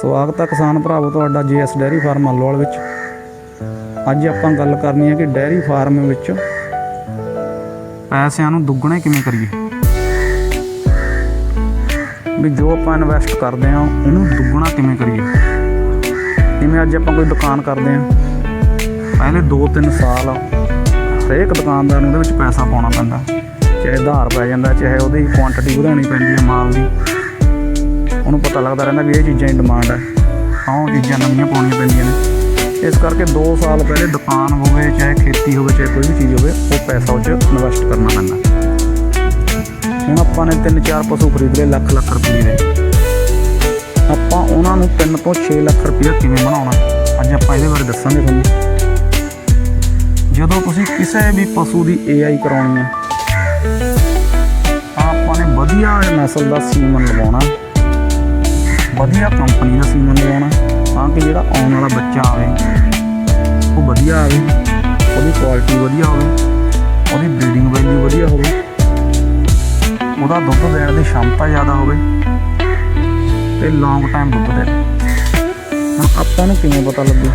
ਸਵਾਗਤ ਹੈ ਕਿਸਾਨ ਭਰਾਵੋ ਤੁਹਾਡਾ ਜੀਐਸ ਡੈਰੀ ਫਾਰਮ ਹਲਵਾਲ ਵਿੱਚ। ਅੱਜ ਆਪਾਂ ਗੱਲ ਕਰਨੀ ਹੈ ਕਿ ਡੈਰੀ ਫਾਰਮ ਵਿੱਚ ਪੈਸਿਆਂ ਨੂੰ ਦੁੱਗਣੇ ਕਿਵੇਂ ਕਰੀਏ? ਵੀ ਜੋ ਆਪਾਂ ਇਨਵੈਸਟ ਕਰਦੇ ਹਾਂ ਉਹਨੂੰ ਦੁੱਗਣਾ ਕਿਵੇਂ ਕਰੀਏ? ਜਿਵੇਂ ਅੱਜ ਆਪਾਂ ਕੋਈ ਦੁਕਾਨ ਕਰਦੇ ਹਾਂ ਪਹਿਲੇ 2-3 ਸਾਲ ਹਰੇਕ ਦੁਕਾਨਦਾਰ ਨੂੰ ਉਹਦੇ ਵਿੱਚ ਪੈਸਾ ਪਾਉਣਾ ਪੈਂਦਾ। ਚਾਹੇ ਉਧਾਰ ਪੈ ਜਾਂਦਾ, ਚਾਹੇ ਉਹਦੀ ਕੁਆਂਟੀਟੀ ਵਧਾਉਣੀ ਪੈਂਦੀ ਹੈ ਮਾਲ ਦੀ। ਉਹਨੂੰ ਪਤਾ ਲੱਗਦਾ ਰਹਿੰਦਾ ਵੀ ਇਹ ਚੀਜ਼ਾਂ ਦੀ ਡਿਮਾਂਡ ਹੈ ਤਾਂ ਉਹ ਚੀਜ਼ਾਂ ਨਵੀਆਂ ਪਾਉਣੀਆਂ ਪੈਂਦੀਆਂ ਨੇ। ਇਸ ਕਰਕੇ 2 ਸਾਲ ਪਹਿਲੇ ਦੁਕਾਨ ਹੋਵੇ, ਚਾਹੇ ਖੇਤੀ ਹੋਵੇ, ਚਾਹੇ ਕੋਈ ਵੀ ਚੀਜ਼ ਹੋਵੇ, ਉਹ ਪੈਸਾ ਉਹ 'ਚ ਇਨਵੈਸਟ ਕਰਨਾ ਪੈਂਦਾ। ਹੁਣ ਆਪਾਂ ਨੇ 3-4 ਪਸ਼ੂ ਖਰੀਦ ਲਏ, ਲੱਖ ਲੱਖ ਰੁਪਏ ਦੇ। ਆਪਾਂ ਉਹਨਾਂ ਨੂੰ 3 ਤੋਂ 6 ਲੱਖ ਰੁਪਏ ਕਿਵੇਂ ਬਣਾਉਣਾ? ਅੱਜ ਆਪਾਂ ਇਹਦੇ ਬਾਰੇ ਦੱਸਾਂਗੇ ਤੁਹਾਨੂੰ। ਜਦੋਂ ਤੁਸੀਂ ਕਿਸੇ ਵੀ ਪਸ਼ੂ ਦੀ AI ਕਰਾਉਣੀ ਹੈ ਤਾਂ ਆਪਾਂ ਨੇ ਵਧੀਆ ਨਸਲ ਦਾ ਸੀਮਨ ਲਗਾਉਣਾ ਵਧੀਆ ਕੰਪਨੀ ਦਾ ਸੀਮਨ ਲਗਾਉਣਾ ਤਾਂ ਕਿ ਜਿਹੜਾ ਆਉਣ ਵਾਲਾ ਬੱਚਾ ਆਵੇ, ਉਹ ਵਧੀਆ ਆਵੇ, ਉਹਦੀ ਕੁਆਲਿਟੀ ਵਧੀਆ ਹੋਵੇ, ਉਹਦੀ ਬਰੀਡਿੰਗ ਵੈਲਿਊ ਵਧੀਆ ਹੋਵੇ, ਉਹਦਾ ਦੁੱਧ ਦੇਣ ਦੀ ਸ਼ਮਤਾ ਜ਼ਿਆਦਾ ਹੋਵੇ, ਤੇ ਲੌਂਗ ਟਾਈਮ ਦੁੱਧ ਦੇ। ਹੁਣ ਆਪਾਂ ਨੂੰ ਕਿਵੇਂ ਪਤਾ ਲੱਗੂ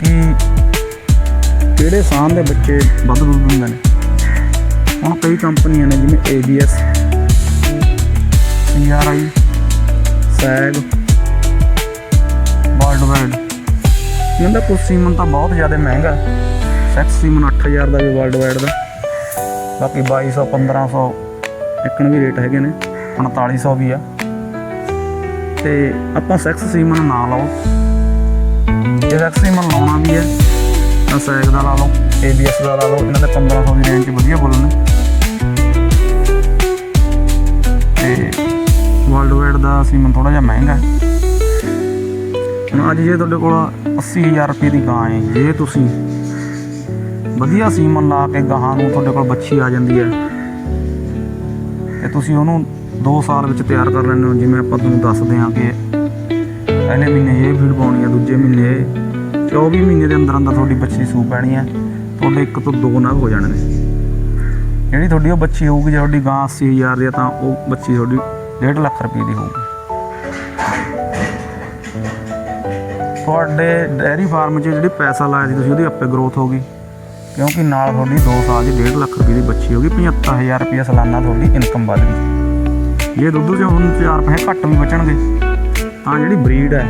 ਕਿ ਕਿਹੜੇ ਸਾਹ ਦੇ ਬੱਚੇ ਵੱਧ ਦੁੱਧ ਦਿੰਦੇ ਨੇ? ਹੁਣ ਕਈ ਕੰਪਨੀਆਂ ਨੇ ਜਿਵੇਂ ABS CRI ਸੈਗ ਵਰਲਡ ਇਹਨਾਂ ਦਾ ਕੁਝ ਸੀਮਨ ਤਾਂ ਬਹੁਤ ਜ਼ਿਆਦਾ ਮਹਿੰਗਾ। ਸੈਕਸ ਸੀਮਨ 8000 ਦਾ ਵੀ ਵਰਲਡ ਦਾ। ਬਾਕੀ 2200 1500 ਇੱਕਣ ਵੀ ਰੇਟ ਹੈਗੇ ਨੇ। 4500 ਵੀ ਆ। ਤੇ ਆਪਾਂ ਸੈਕਸ ਸੀਮਨ ਨਾ ਲਓ। ਜੇ ਸੈਕਸ ਸੀਮਨ ਲਾਉਣਾ ਵੀ ਹੈ ਤਾਂ ਸੈਗ ਦਾ ਲਾ ਲਓ ABS ਦਾ ਲਾ ਲਓ। ਇਹਨਾਂ ਦੇ 1500 ਦੀ ਰੇਂਜ 'ਚ ਵਧੀਆ ਬੋਲ ਨੇ ਦਾ ਸੀਮਨ ਥੋੜਾ ਜਿਹਾ ਮਹਿੰਗਾ ਹੁਣ ਅੱਜ ਜੇ ਤੁਹਾਡੇ ਕੋਲ 80000 ਰੁਪਏ ਦੀ ਗਾਂ ਹੈ, ਜੇ ਤੁਸੀਂ ਵਧੀਆ ਸੀਮਨ ਲਾ ਕੇ ਗਾਹਾਂ ਨੂੰ ਤੁਹਾਡੇ ਕੋਲ ਬੱਚੀ ਆ ਜਾਂਦੀ ਹੈ, ਤੇ ਤੁਸੀਂ ਉਹਨੂੰ 2 ਸਾਲ ਵਿੱਚ ਤਿਆਰ ਕਰ ਲੈਂਦੇ ਹੋ, ਜਿਵੇਂ ਆਪਾਂ ਤੁਹਾਨੂੰ ਦੱਸਦੇ ਹਾਂ ਕਿ ਪਹਿਲੇ ਮਹੀਨੇ ਇਹ ਫੀਡ ਪਾਉਣੀ ਹੈ, ਦੂਜੇ ਮਹੀਨੇ ਇਹ 24 ਮਹੀਨੇ ਦੇ ਅੰਦਰ ਅੰਦਰ ਤੁਹਾਡੀ ਬੱਚੀ ਸੂ ਪੈਣੀ ਹੈ, ਤੁਹਾਡੇ ਇੱਕ ਤੋਂ ਦੋ ਨਗ ਹੋ ਜਾਣੇ ਨੇ ਜਿਹੜੀ ਤੁਹਾਡੀ ਉਹ ਬੱਚੀ ਹੋਊਗੀ, ਜੇ ਤੁਹਾਡੀ ਗਾਂ 80000 ਦੀ ਹੈ, ਤਾਂ ਉਹ ਬੱਚੀ ਤੁਹਾਡੀ 1.5 ਲੱਖ ਰੁਪਏ ਦੀ ਹੋਊਗੀ। ਤੁਹਾਡੇ ਡੈਰੀ ਫਾਰਮ 'ਚ ਜਿਹੜੀ ਪੈਸਾ ਲਾਇਆ ਸੀ ਤੁਸੀਂ, ਉਹਦੀ ਆਪੇ ਗਰੋਥ ਹੋਗੀ ਕਿਉਂਕਿ ਨਾਲ ਤੁਹਾਡੀ 2 ਸਾਲ ਦੀ 1.5 ਲੱਖ ਰੁਪਏ ਦੀ ਬੱਚੀ ਹੋਗੀ 75000 ਰੁਪਏ ਸਾਲਾਨਾ ਤੁਹਾਡੀ ਇਨਕਮ ਵੱਧ ਗਈ। ਜੇ ਦੁੱਧ 'ਚ ਹੁਣ 4 ਪੈਸੇ ਘੱਟ ਵੀ ਬਚਣਗੇ, ਤਾਂ ਜਿਹੜੀ ਬਰੀਡ ਹੈ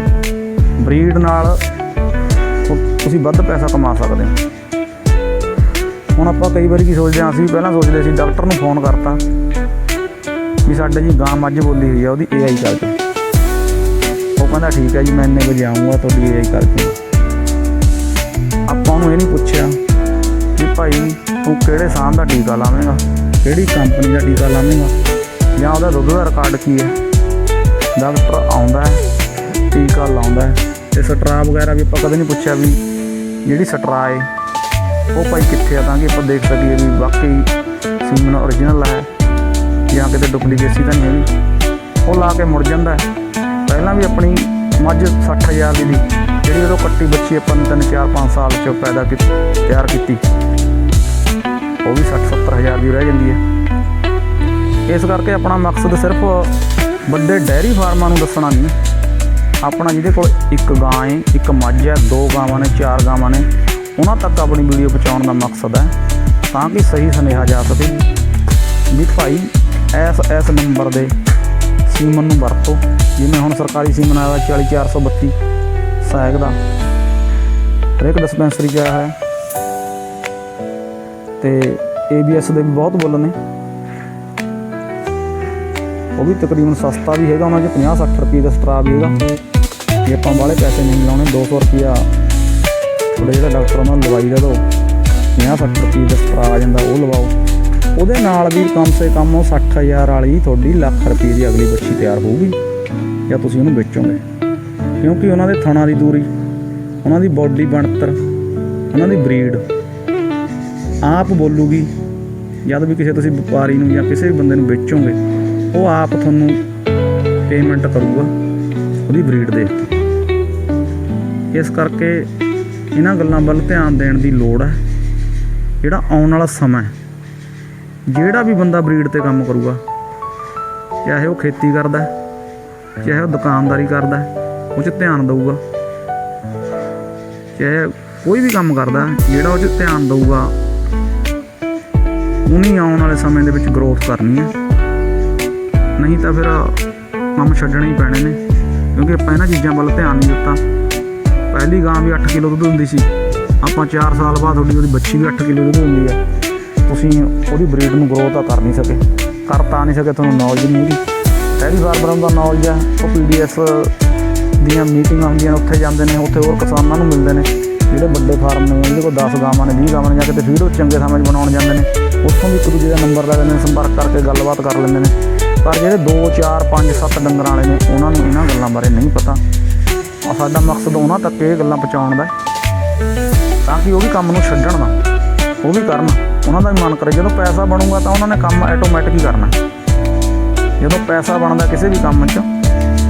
ਬਰੀਡ ਨਾਲ ਤੁਸੀਂ ਵੱਧ ਪੈਸਾ ਕਮਾ ਸਕਦੇ ਹੋ। ਹੁਣ ਆਪਾਂ ਕਈ ਵਾਰੀ ਕੀ ਸੋਚਦੇ ਹਾਂ, ਅਸੀਂ ਪਹਿਲਾਂ ਸੋਚਦੇ ਸੀ, ਡਾਕਟਰ ਨੂੰ ਫੋਨ ਕਰਤਾ। ਵੀ ਸਾਡੇ ਜੀ ਗਾਂ ਮੱਝ ਬੋਲੀ ਹੋਈ ਆ, ਉਹਦੀ ਏਆਈ ਕਰਕੇ। ਉਹ ਕਹਿੰਦਾ, ਠੀਕ ਹੈ ਜੀ, ਮੈਂ ਇੰਨੇ ਵਜੇ ਆਉਂਗਾ ਤੁਹਾਡੀ ਏਆਈ ਕਰਕੇ। ਆਪਾਂ ਨੂੰ ਇਹ ਨਹੀਂ ਪੁੱਛਿਆ ਕਿ ਭਾਈ, ਤੂੰ ਕਿਹੜੇ ਸਾਹ ਦਾ ਟੀਕਾ ਲਾਵੇਂਗਾ? ਕਿਹੜੀ ਕੰਪਨੀ ਦਾ ਟੀਕਾ ਲਾਵੇਂਗਾ? ਜਾਂ ਉਹਦਾ ਦੁੱਧ ਦਾ ਰਿਕਾਰਡ ਕੀ ਹੈ? ਡਾਕਟਰ ਆਉਂਦਾ ਹੈ, ਟੀਕਾ ਲਾਉਂਦਾ ਹੈ। ਤੇ ਸਟਰਾ ਵਗੈਰਾ ਵੀ ਆਪਾਂ ਕਦੇ ਨਹੀਂ ਪੁੱਛਿਆ ਵੀ ਜਿਹੜੀ ਸਟਰਾ ਹੈ, ਉਹ ਭਾਈ ਕਿੱਥੇ ਆ ਤਾਂ ਕਿ ਆਪਾਂ ਦੇਖ ਸਕੀਏ ਵੀ ਵਾਕਈ ਸੀਮਨ ਓਰੀਜਨਲ ਹੈ। ਜਾਂ ਕਿਤੇ ਡੁਪਲੀਕੇਸੀ ਤਾਂ ਨਹੀਂ ਹੈਗੀ। ਉਹ ਲਾ ਕੇ ਮੁੜ ਜਾਂਦਾ ਪਹਿਲਾਂ ਵੀ ਆਪਣੀ ਮੱਝ 60000 ਦੀ ਦੀ ਜਿਹੜੀ ਉਦੋਂ ਕੱਟੀ ਬੱਚੀ ਆਪਾਂ ਨੇ 3 4 5 ਸਾਲ ਚ ਪੈਦਾ ਕੀਤੀ ਤਿਆਰ ਕੀਤੀ। ਉਹ ਵੀ 60 70000 ਦੀ ਰਹਿ ਜਾਂਦੀ ਹੈ। ਇਸ ਕਰਕੇ ਆਪਣਾ ਮਕਸਦ ਸਿਰਫ ਵੱਡੇ ਡੈਰੀ ਫਾਰਮਾਂ ਨੂੰ ਦੱਸਣਾ ਨਹੀਂ। ਆਪਣਾ ਜਿਹਦੇ ਕੋਲ ਇੱਕ ਗਾਂ ਹੈ, ਇੱਕ ਮੱਝ ਹੈ, ਦੋ ਗਾਵਾਂ ਨੇ, ਚਾਰ ਗਾਵਾਂ ਨੇ, ਉਹਨਾਂ ਤੱਕ ਆਪਣੀ ਵੀਡੀਓ ਪਹੁੰਚਾਉਣ ਦਾ ਮਕਸਦ ਹੈ। ਤਾਂ ਕਿ ਸਹੀ ਸੁਨੇਹਾ ਜਾ ਸਕੇ। ਵੀ ਭਾਈ ਐਸ ਐਸ ਨੰਬਰ ਦੇ ਸੀਮਨ ਨੂੰ ਵਰਤੋ। ਜਿਵੇਂ ਹੁਣ ਸਰਕਾਰੀ ਸੀਮਨ ਆਇਆ 40432 ਸਹਾਇਕ ਦਾ। ਹਰੇਕ ਡਿਸਪੈਂਸਰੀ 'ਚ ਆਇਆ ਹੈ। ਤੇ ABS ਦੇ ਵੀ ਬਹੁਤ ਬੁੱਲ ਨੇ। ਉਹ ਵੀ ਤਕਰੀਬਨ ਸਸਤਾ ਵੀ ਹੈਗਾ, ਉਹਨਾਂ 'ਚ 50 60 ਰੁਪਏ ਦਾ ਸਟਰਾ ਵੀ ਹੈਗਾ। ਜੇ ਆਪਾਂ ਵਾਲੇ ਪੈਸੇ ਨਹੀਂ ਲਾਉਣੇ 200 ਰੁਪਿਆ ਥੋੜਾ ਜਿਹੜਾ ਡਾਕਟਰ ਉਹਨਾਂ ਨੂੰ ਲਵਾਈ ਦਾ ਦੋ। 50 60 ਰੁਪਏ ਦਾ ਸਟਰਾ ਆ ਜਾਂਦਾ, ਉਹ ਲਵਾਓ। ਉਹਦੇ ਨਾਲ ਵੀ ਕਮ ਸੇ ਕਮ ਉਹ 60000 ਵਾਲੀ ਤੁਹਾਡੀ ਲੱਖ ਰੁਪਏ ਦੀ ਅਗਲੀ ਬੱਚੀ ਤਿਆਰ ਹੋਊਗੀ, ਜਾਂ ਤੁਸੀਂ ਉਹਨੂੰ ਵੇਚੋਗੇ। ਕਿਉਂਕਿ ਉਹਨਾਂ ਦੇ ਥਣਾ ਦੀ ਦੂਰੀ, ਉਹਨਾਂ ਦੀ ਬਾਡੀ ਬਣਤਰ, ਉਹਨਾਂ ਦੀ ਬਰੀਡ ਆਪ ਬੋਲੂਗੀ, ਜਦ ਵੀ ਕਿਸੇ ਤੁਸੀਂ ਵਪਾਰੀ ਨੂੰ ਜਾਂ ਕਿਸੇ ਵੀ ਬੰਦੇ ਨੂੰ ਵੇਚੋਗੇ, ਉਹ ਆਪ ਤੁਹਾਨੂੰ ਪੇਮੈਂਟ ਕਰੂਗਾ ਉਹਦੀ ਬਰੀਡ ਦੇਖ ਕੇ। ਇਸ ਕਰਕੇ ਇਹਨਾਂ ਗੱਲਾਂ ਵੱਲ ਧਿਆਨ ਦੇਣ ਦੀ ਲੋੜ ਹੈ। ਜਿਹੜਾ ਆਉਣ ਵਾਲਾ ਸਮਾਂ ਹੈ ਜਿਹੜਾ ਵੀ ਬੰਦਾ ਬਰੀਡ ਤੇ ਕੰਮ ਕਰੂਗਾ ਚਾਹੇ ਉਹ ਖੇਤੀ ਕਰਦਾ ਚਾਹੇ ਉਹ ਦੁਕਾਨਦਾਰੀ ਕਰਦਾ ਹੈ, ਉਹ 'ਚ ਧਿਆਨ ਦਊਗਾ। ਚਾਹੇ ਕੋਈ ਵੀ ਕੰਮ ਕਰਦਾ ਜਿਹੜਾ ਉਹ 'ਚ ਧਿਆਨ ਦਊਗਾ ਉਹਨੀ ਆਉਣ ਵਾਲੇ ਸਮੇਂ ਦੇ ਵਿੱਚ ਗਰੋਥ ਕਰਨੀ ਹੈ। ਨਹੀਂ ਤਾਂ ਫਿਰ ਕੰਮ ਛੱਡਣੇ ਹੀ ਪੈਣੇ ਨੇ ਕਿਉਂਕਿ ਆਪਾਂ ਇਹਨਾਂ ਚੀਜ਼ਾਂ ਵੱਲ ਧਿਆਨ ਨਹੀਂ ਦਿੱਤਾ। ਪਹਿਲੀ ਗਾਂ ਵੀ 8 ਕਿਲੋ ਦੁੱਧ ਹੁੰਦੀ ਸੀ ਆਪਾਂ 4 ਸਾਲ ਬਾਅਦ ਤੁਹਾਡੀ ਉਹਦੀ ਬੱਚੀ ਵੀ 8 ਕਿਲੋ ਦੁੱਧ ਹੁੰਦੀ ਹੈ। ਤੁਸੀਂ ਉਹਦੀ ਬਰੀਡ ਨੂੰ ਗਰੋ ਤਾਂ ਕਰ ਨਹੀਂ ਸਕੇ, ਕਰ ਤਾਂ ਨਹੀਂ ਸਕੇ ਤੁਹਾਨੂੰ ਨੌਲੇਜ ਨਹੀਂ ਹੈਗੀ। ਪਹਿਲੀ ਵਾਰ ਬਰਨ ਦਾ ਨੌਲੇਜ ਆ, ਉਹ ਪੀਡੀਐਸ ਦੀਆਂ ਮੀਟਿੰਗਾਂ ਹੁੰਦੀਆਂ ਨੇ, ਉੱਥੇ ਜਾਂਦੇ ਨੇ, ਉੱਥੇ ਹੋਰ ਕਿਸਾਨਾਂ ਨੂੰ ਮਿਲਦੇ ਨੇ, ਜਿਹੜੇ ਵੱਡੇ ਫਾਰਮ ਨੇ, ਉਹਦੇ ਕੋਲ 10 ਗਾਵਾਂ ਨੇ 20 ਗਾਵਾਂ ਨੇ, ਜਾ ਕੇ ਕਿਤੇ ਫੀਡ ਉਹ ਚੰਗੇ ਸਮੇਂ 'ਚ ਬਣਾਉਣ ਜਾਂਦੇ ਨੇ। ਉੱਥੋਂ ਵੀ ਇੱਕ ਦੂਜੇ ਦਾ ਨੰਬਰ ਲੈ ਲੈਂਦੇ ਨੇ, ਸੰਪਰਕ ਕਰਕੇ ਗੱਲਬਾਤ ਕਰ ਲੈਂਦੇ ਨੇ। ਪਰ ਜਿਹੜੇ 2 4 5 7 ਡੰਗਰਾਂ ਵਾਲੇ ਨੇ, ਉਹਨਾਂ ਨੂੰ ਇਹਨਾਂ ਗੱਲਾਂ ਬਾਰੇ ਨਹੀਂ ਪਤਾ। ਆ ਸਾਡਾ ਮਕਸਦ ਉਹਨਾਂ ਤੱਕ ਇਹ ਗੱਲਾਂ ਪਹੁੰਚਾਉਣ ਦਾ ਤਾਂ ਕਿ ਉਹ ਵੀ ਕੰਮ ਨੂੰ ਛੱਡਣ ਨਾ, ਉਹ ਵੀ ਕਰਨ। ਉਹਨਾਂ ਦਾ ਵੀ ਮਨ ਕਰੇ। ਜਦੋਂ ਪੈਸਾ ਬਣੂਗਾ ਤਾਂ ਉਹਨਾਂ ਨੇ ਕੰਮ ਆਟੋਮੈਟਿਕ ਹੀ ਕਰਨਾ। ਜਦੋਂ ਪੈਸਾ ਬਣਦਾ ਕਿਸੇ ਵੀ ਕੰਮ 'ਚ,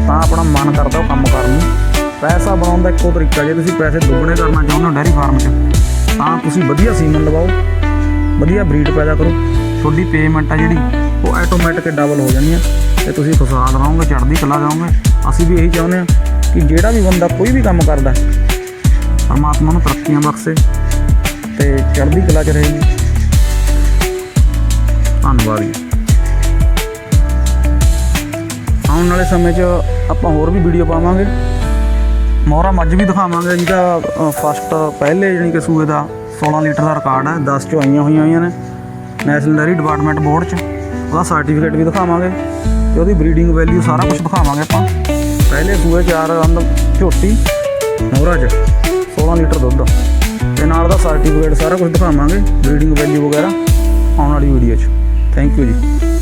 ਤਾਂ ਆਪਣਾ ਮਨ ਕਰਦਾ ਉਹ ਕੰਮ ਕਰਨ ਨੂੰ। ਪੈਸਾ ਬਣਾਉਣ ਦਾ ਇੱਕੋ ਤਰੀਕਾ, ਜੇ ਤੁਸੀਂ ਪੈਸੇ ਦੁੱਗਣੇ ਕਰਨਾ ਚਾਹੁੰਦੇ ਹੋ ਡੈਰੀ ਫਾਰਮ 'ਚ, ਤਾਂ ਤੁਸੀਂ ਵਧੀਆ ਸੀਮਨ ਲਵਾਓ। ਵਧੀਆ ਬਰੀਡ ਪੈਦਾ ਕਰੋ। ਤੁਹਾਡੀ ਪੇਮੈਂਟ ਆ ਜਿਹੜੀ, ਉਹ ਆਟੋਮੈਟਿਕ ਡਬਲ ਹੋ ਜਾਣੀ ਹੈ ਤੇ ਤੁਸੀਂ ਖੁਸ਼ਹਾਲ ਰਹੋਗੇ, ਚੜ੍ਹਦੀ ਕਲਾ ਜਾਓਗੇ। ਅਸੀਂ ਵੀ ਇਹੀ ਚਾਹੁੰਦੇ ਹਾਂ ਕਿ ਜਿਹੜਾ ਵੀ ਬੰਦਾ ਕੋਈ ਵੀ ਕੰਮ ਕਰਦਾ, ਪਰਮਾਤਮਾ ਨੂੰ ਤਰੱਕੀਆਂ ਬਖਸ਼ੇ ਤੇ ਚੜ੍ਹਦੀ ਕਲਾ 'ਚ ਰਹੇ। ਧੰਨਵਾਦ ਜੀ ਆਉਣ ਵਾਲੇ ਸਮੇਂ 'ਚ ਆਪਾਂ ਹੋਰ ਵੀ ਵੀਡੀਓ ਪਾਵਾਂਗੇ। ਮੋਹਰਾ ਮੱਝ ਵੀ ਦਿਖਾਵਾਂਗੇ ਜਿਹਦਾ ਫਸਟ ਪਹਿਲੇ ਜਾਣੀ ਕਿ ਸੂਏ ਦਾ 16 ਲੀਟਰ ਦਾ ਰਿਕਾਰਡ ਹੈ 10 ਚੋਂ ਆਈਆਂ ਹੋਈਆਂ ਹੋਈਆਂ ਨੇ। ਨੈਸ਼ਨਲ ਡੈਰੀ ਡਿਪਾਰਟਮੈਂਟ ਬੋਰਡ 'ਚ ਉਹਦਾ ਸਰਟੀਫਿਕੇਟ ਵੀ ਦਿਖਾਵਾਂਗੇ ਤੇ ਉਹਦੀ ਬਰੀਡਿੰਗ ਵੈਲਿਊ ਸਾਰਾ ਕੁਝ ਦਿਖਾਵਾਂਗੇ ਆਪਾਂ। ਪਹਿਲੇ ਸੂਏ ਚਾਰ ਅੰਦ ਝੋਟੀ, ਮੋਹਰਾ 'ਚ 16 ਲੀਟਰ ਦੁੱਧ। ਤੇ ਨਾਲ ਦਾ ਸਰਟੀਫਿਕੇਟ ਸਾਰਾ ਕੁਝ ਦਿਖਾਵਾਂਗੇ ਬਰੀਡਿੰਗ ਵੈਲਿਊ ਵਗੈਰਾ ਆਉਣ ਵਾਲੀ ਵੀਡੀਓ 'ਚ। ਥੈਂਕ ਯੂ ਜੀ